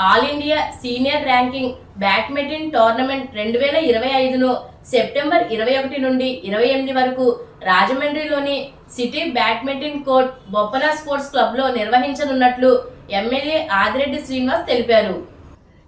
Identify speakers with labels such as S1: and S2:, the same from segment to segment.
S1: All India senior ranking badminton tournament రెండు వేల ఇరవై ఐదును సెప్టెంబర్ ఇరవై ఒకటి నుండి ఇరవై ఎనిమిది వరకు రాజమండ్రిలోని city badminton court Boppana sports క్లబ్లో నిర్వహించనున్నట్లు ఎమ్మెల్యే ఆదిరెడ్డి శ్రీనివాస్ తెలిపారు.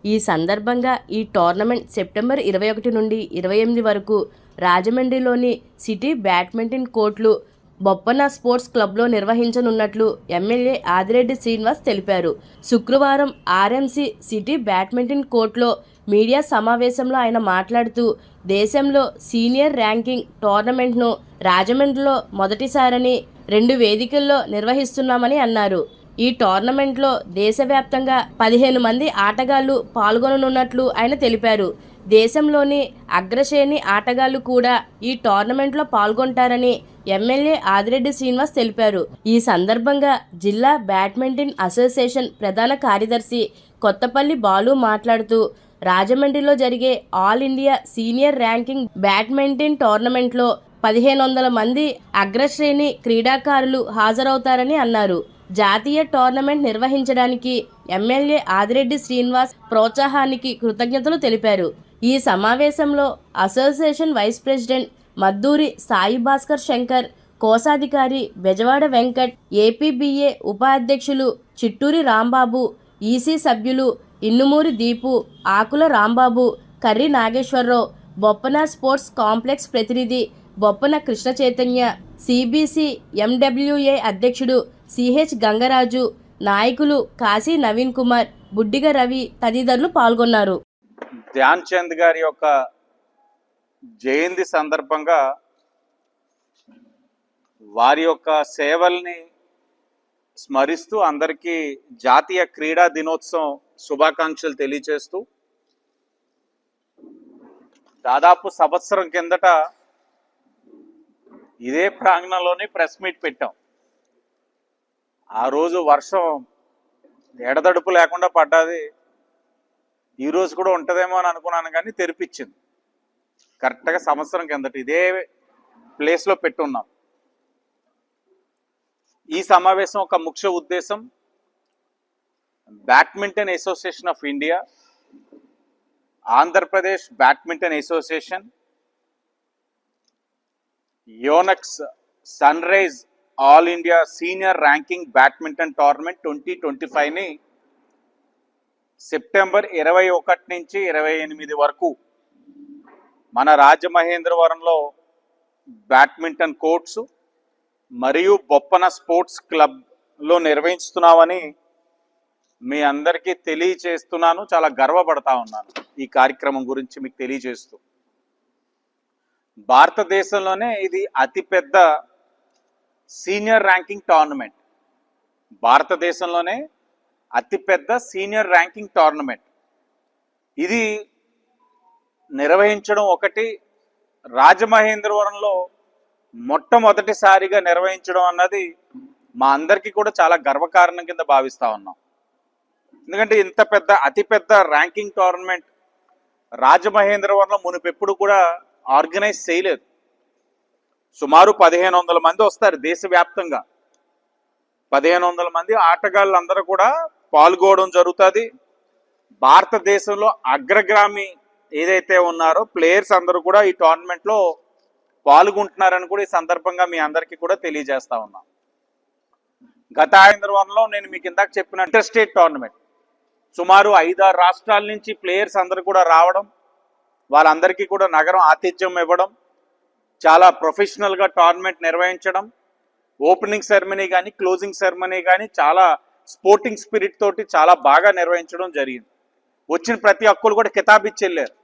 S1: ఈ సందర్భంగా ఈ టోర్నమెంట్ సెప్టెంబర్ ఇరవై ఒకటి నుండి ఇరవై ఎనిమిది వరకు రాజమండ్రిలోని సిటీ బ్యాడ్మింటన్ కోర్టులు బొప్పన స్పోర్ట్స్ క్లబ్లో నిర్వహించనున్నట్లు ఎమ్మెల్యే ఆదిరెడ్డి శ్రీనివాస్ తెలిపారు. శుక్రవారం ఆర్ఎంసీ సిటీ బ్యాడ్మింటన్ కోర్టులో మీడియా సమావేశంలో ఆయన మాట్లాడుతూ దేశంలో సీనియర్ ర్యాంకింగ్ టోర్నమెంట్ను రాజమండ్రిలో మొదటిసారని రెండు వేదికల్లో నిర్వహిస్తున్నామని అన్నారు. ఈ టోర్నమెంట్లో దేశవ్యాప్తంగా పదిహేను మంది ఆటగాళ్ళు పాల్గొననున్నట్లు ఆయన తెలిపారు. దేశంలోని అగ్రశ్రేణి ఆటగాళ్ళు కూడా ఈ టోర్నమెంట్లో పాల్గొంటారని ఎమ్మెల్యే ఆదిరెడ్డి శ్రీనివాస్ తెలిపారు. ఈ సందర్భంగా జిల్లా బ్యాడ్మింటన్ అసోసియేషన్ ప్రధాన కార్యదర్శి కొత్తపల్లి బాలు మాట్లాడుతూ రాజమండ్రిలో జరిగే all India senior ranking badminton టోర్నమెంట్లో పదిహేను వందల మంది అగ్రశ్రేణి క్రీడాకారులు హాజరవుతారని అన్నారు. జాతీయ టోర్నమెంట్ నిర్వహించడానికి ఎమ్మెల్యే ఆదిరెడ్డి శ్రీనివాస్ ప్రోత్సాహానికి కృతజ్ఞతలు తెలిపారు. ఈ సమావేశంలో association vice president Madduri Sai Bhaskar Shankar కోశాధికారి బెజవాడ వెంకట్ ఏపీబీఏ ఉపాధ్యక్షులు చిట్టూరి రాంబాబు ఈసీ సభ్యులు ఇన్నుమూరి దీపు ఆకుల రాంబాబు కర్రి నాగేశ్వరరావు బొప్పన స్పోర్ట్స్ కాంప్లెక్స్ ప్రతినిధి బొప్పన కృష్ణ చైతన్య సిబిసి ఎండబ్ల్యూఏ అధ్యక్షుడు సిహెచ్ గంగరాజు నాయకులు కాశీ నవీన్ కుమార్ బుడ్డిగ రవి తదితరులు పాల్గొన్నారు.
S2: ధ్యాన్ చంద్ గారి యొక్క జయంతి సందర్భంగా వారి యొక్క సేవల్ని స్మరిస్తూ అందరికీ జాతీయ క్రీడా దినోత్సవం శుభాకాంక్షలు తెలియచేస్తూ దాదాపు సంవత్సరం కిందట ఇదే ప్రాంగణంలోనే ప్రెస్ మీట్ పెట్టాం. ఆ రోజు వర్షం ఎడదడుపు లేకుండా పడ్డది. ఈ రోజు కూడా ఉంటుందేమో అని అనుకున్నాను కానీ తెరిపించింది. కరెక్ట్గా సంవత్సరం కిందట ఇదే ప్లేస్లో పెట్టున్నాం. ఈ సమావేశం ఒక ముఖ్య ఉద్దేశం badminton association of India Andhra Pradesh badminton association Yonex sun rise all India senior ranking badminton tournament twenty twenty ఫైవ్ని September ఇరవై ఒకటి నుంచి ఇరవై ఎనిమిది వరకు మన రాజమహేంద్రవరంలో బ్యాడ్మింటన్ కోర్ట్స్ మరియు బొప్పన స్పోర్ట్స్ క్లబ్లో నిర్వహిస్తున్నామని మీ అందరికీ తెలియచేస్తున్నాను. చాలా గర్వపడతా ఉన్నాను ఈ కార్యక్రమం గురించి మీకు తెలియజేస్తూ. భారతదేశంలోనే ఇది అతిపెద్ద సీనియర్ ర్యాంకింగ్ టోర్నమెంట్. భారతదేశంలోనే అతిపెద్ద సీనియర్ ర్యాంకింగ్ టోర్నమెంట్. ఇది నిర్వహించడం ఒకటి రాజమహేంద్రవరంలో మొట్టమొదటిసారిగా నిర్వహించడం అన్నది మా అందరికీ కూడా చాలా గర్వకారణం కింద భావిస్తూ ఉన్నాం. ఎందుకంటే ఇంత పెద్ద అతిపెద్ద ర్యాంకింగ్ టోర్నమెంట్ రాజమహేంద్రవరంలో మునిపెప్పుడు కూడా ఆర్గనైజ్ చేయలేదు. సుమారు పదిహేను వందల మంది వస్తారు దేశవ్యాప్తంగా. పదిహేను వందల మంది ఆటగాళ్ళందరూ కూడా పాల్గొనడం జరుగుతుంది. భారతదేశంలో అగ్రగామి ఏదైతే ఉన్నారో ప్లేయర్స్ అందరూ కూడా ఈ టోర్నమెంట్లో పాల్గొంటున్నారని కూడా ఈ సందర్భంగా మీ అందరికీ కూడా తెలియజేస్తా ఉన్నాం. గత ఆంధ్రవరంలో నేను మీకు ఇందాక చెప్పిన ఇంటర్స్టేట్ టోర్నమెంట్ సుమారు ఐదారు రాష్ట్రాల నుంచి ప్లేయర్స్ అందరూ కూడా రావడం వాళ్ళందరికీ కూడా నగరం ఆతిథ్యం ఇవ్వడం చాలా ప్రొఫెషనల్గా టోర్నమెంట్ నిర్వహించడం ఓపెనింగ్ సెరమనీ కానీ క్లోజింగ్ సెరమనీ కానీ చాలా స్పోర్టింగ్ స్పిరిట్ తోటి చాలా బాగా నిర్వహించడం జరిగింది. వచ్చిన ప్రతి ఒక్కరు కూడా కితాబిచ్చి వెళ్ళారు.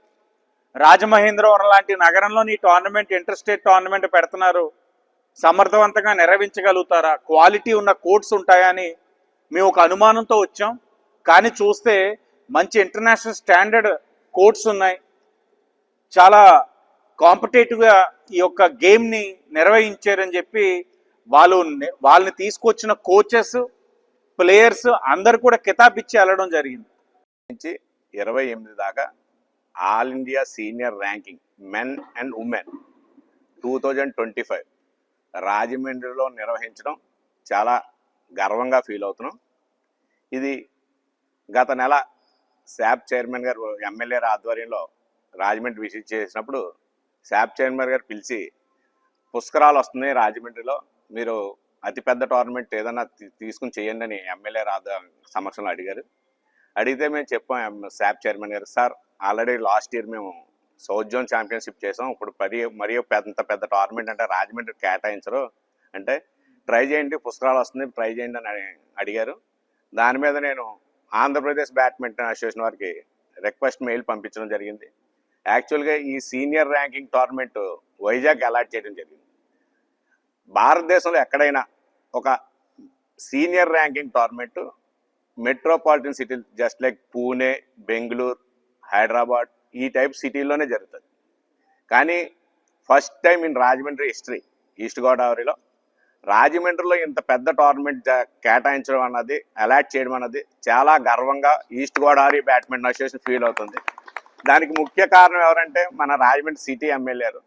S2: రాజమహేంద్రవరం లాంటి నగరంలో ఈ టోర్నమెంట్ ఇంటర్స్టేట్ టోర్నమెంట్ పెడుతున్నారు. సమర్థవంతంగా నెరవేర్చగలుగుతారా క్వాలిటీ ఉన్న కోర్ట్స్ ఉంటాయని మేము ఒక అనుమానంతో వచ్చాం. కానీ చూస్తే మంచి ఇంటర్నేషనల్ స్టాండర్డ్ కోర్ట్స్ ఉన్నాయి. చాలా కాంపిటేటివ్గా ఈ యొక్క గేమ్ని నిర్వహించారని చెప్పి వాళ్ళు వాళ్ళని తీసుకొచ్చిన కోచెస్ ప్లేయర్స్ అందరు కూడా కితాబిచ్చి వెళ్ళడం జరిగింది.
S3: నుంచి ఇరవై ఎనిమిది దాకా all India senior ranking men and women two thousand twenty five రాజమండ్రిలో నిర్వహించడం చాలా గర్వంగా ఫీల్ అవుతున్నాం. ఇది గత నెల శాప్ చైర్మన్ గారు ఎమ్మెల్యే ఆధ్వర్యంలో రాజమండ్రి విజిట్ చేసినప్పుడు శాప్ చైర్మన్ గారు పిలిచి పుష్కరాలు వస్తున్నాయి రాజమండ్రిలో మీరు అతిపెద్ద టోర్నమెంట్ ఏదైనా తీసుకుని చేయండి అని ఎమ్మెల్యే రాధ సమక్షంలో అడిగారు. అడిగితే మేము చెప్పాం శాప్ చైర్మన్ గారు సార్ ఆల్రెడీ లాస్ట్ ఇయర్ మేము సౌత్ జోన్ ఛాంపియన్షిప్ చేసాం. ఇప్పుడు మరి మరి పెద్ద పెద్ద టోర్నమెంట్ అంటే రాజమండ్రి కేటాయించరు. అంటే ట్రై చేయండి పుస్తకాలు వస్తుంది ట్రై చేయండి అని అడిగారు. దాని మీద నేను ఆంధ్రప్రదేశ్ బ్యాడ్మింటన్ అసోసియేషన్ వారికి రిక్వెస్ట్ మెయిల్ పంపించడం జరిగింది. యాక్చువల్గా ఈ senior ranking tournament Vizag allot చేయడం జరిగింది. భారతదేశంలో ఎక్కడైనా ఒక senior ranking tournament metropolitan city just like Pune Bengaluru Hyderabad ఈ టైప్ సిటీల్లోనే జరుగుతుంది. కానీ first time in Rajahmundry history east గోదావరిలో రాజమండ్రిలో ఇంత పెద్ద టోర్నమెంట్ కేటాయించడం అన్నది అలాట్ చేయడం అన్నది చాలా గర్వంగా east Godavari badminton association feel అవుతుంది. దానికి ముఖ్య కారణం ఎవరంటే మన రాజమండ్రి సిటీ ఎమ్మెల్యేలు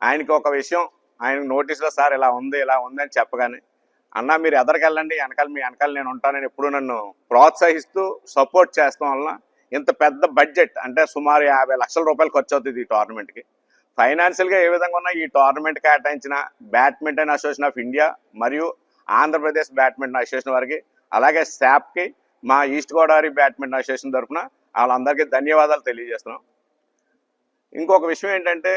S3: ఆయనకి ఒక విషయం ఆయన నోటీసులో సార్ ఇలా ఉంది ఇలా ఉంది అని చెప్పగానే అన్న మీరు ఎదరికెళ్ళండి వెనకాల మీ వెనకాల నేను ఉంటానని ఎప్పుడు నన్ను ప్రోత్సహిస్తూ సపోర్ట్ చేస్తాం వలన ఇంత పెద్ద బడ్జెట్ అంటే సుమారు యాభై లక్షల రూపాయలు ఖర్చు అవుతుంది ఈ టోర్నమెంట్కి ఫైనాన్షియల్గా ఏ విధంగా ఉన్నా ఈ టోర్నమెంట్ కేటాయించిన బ్యాడ్మింటన్ అసోసియేషన్ ఆఫ్ ఇండియా మరియు ఆంధ్రప్రదేశ్ బ్యాడ్మింటన్ అసోసియేషన్ వారికి అలాగే శాప్కి మా ఈస్ట్ గోదావరి బ్యాడ్మింటన్ అసోసియేషన్ తరఫున వాళ్ళందరికీ ధన్యవాదాలు తెలియజేస్తున్నాం. ఇంకొక విషయం ఏంటంటే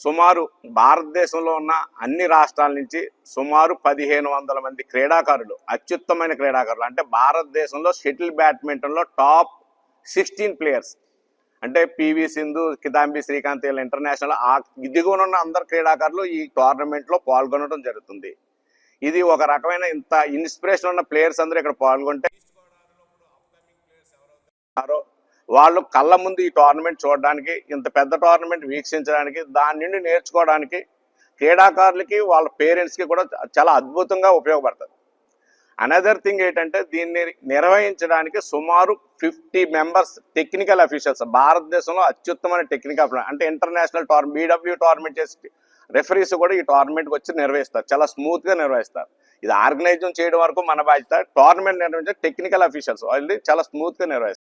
S3: సుమారు భారతదేశంలో ఉన్న అన్ని రాష్ట్రాల నుంచి సుమారు పదిహేను వందల మంది క్రీడాకారులు అత్యుత్తమైన క్రీడాకారులు అంటే భారతదేశంలో షటిల్ బ్యాడ్మింటన్లో టాప్ సిక్స్టీన్ ప్లేయర్స్ అంటే పివి సింధు కిదాంబి శ్రీకాంత్ వీళ్ళ ఇంటర్నేషనల్ ఆ దిగువనున్న అందరు క్రీడాకారులు ఈ టోర్నమెంట్లో పాల్గొనడం జరుగుతుంది. ఇది ఒక రకమైన ఇంత ఇన్స్పిరేషన్ ఉన్న ప్లేయర్స్ అందరూ ఇక్కడ పాల్గొంటే వాళ్ళు కళ్ళ ముందు ఈ టోర్నమెంట్ చూడడానికి ఇంత పెద్ద టోర్నమెంట్ వీక్షించడానికి దాని నుండి నేర్చుకోవడానికి క్రీడాకారులకి వాళ్ళ పేరెంట్స్కి కూడా చాలా అద్భుతంగా ఉపయోగపడుతుంది అనదర్ థింగ్ ఏంటంటే దీన్ని నిర్వహించడానికి సుమారు ఫిఫ్టీ మెంబర్స్ టెక్నికల్ అఫీషియల్స్ భారతదేశంలో అత్యుత్తమైన టెక్నికల్ అంటే ఇంటర్నేషనల్ టోర్ బీడబ్ల్యూ టోర్నమెంట్ చేసి రెఫరీస్ కూడా ఈ టోర్నమెంట్కి వచ్చి నిర్వహిస్తారు. చాలా స్మూత్గా నిర్వహిస్తారు. ఇది ఆర్గనైజ్ చేయడం వరకు మన బాధ్యత. టోర్నమెంట్ నిర్వహించే టెక్నికల్ అఫీషియల్స్ వాళ్ళు చాలా స్మూత్గా నిర్వహిస్తారు.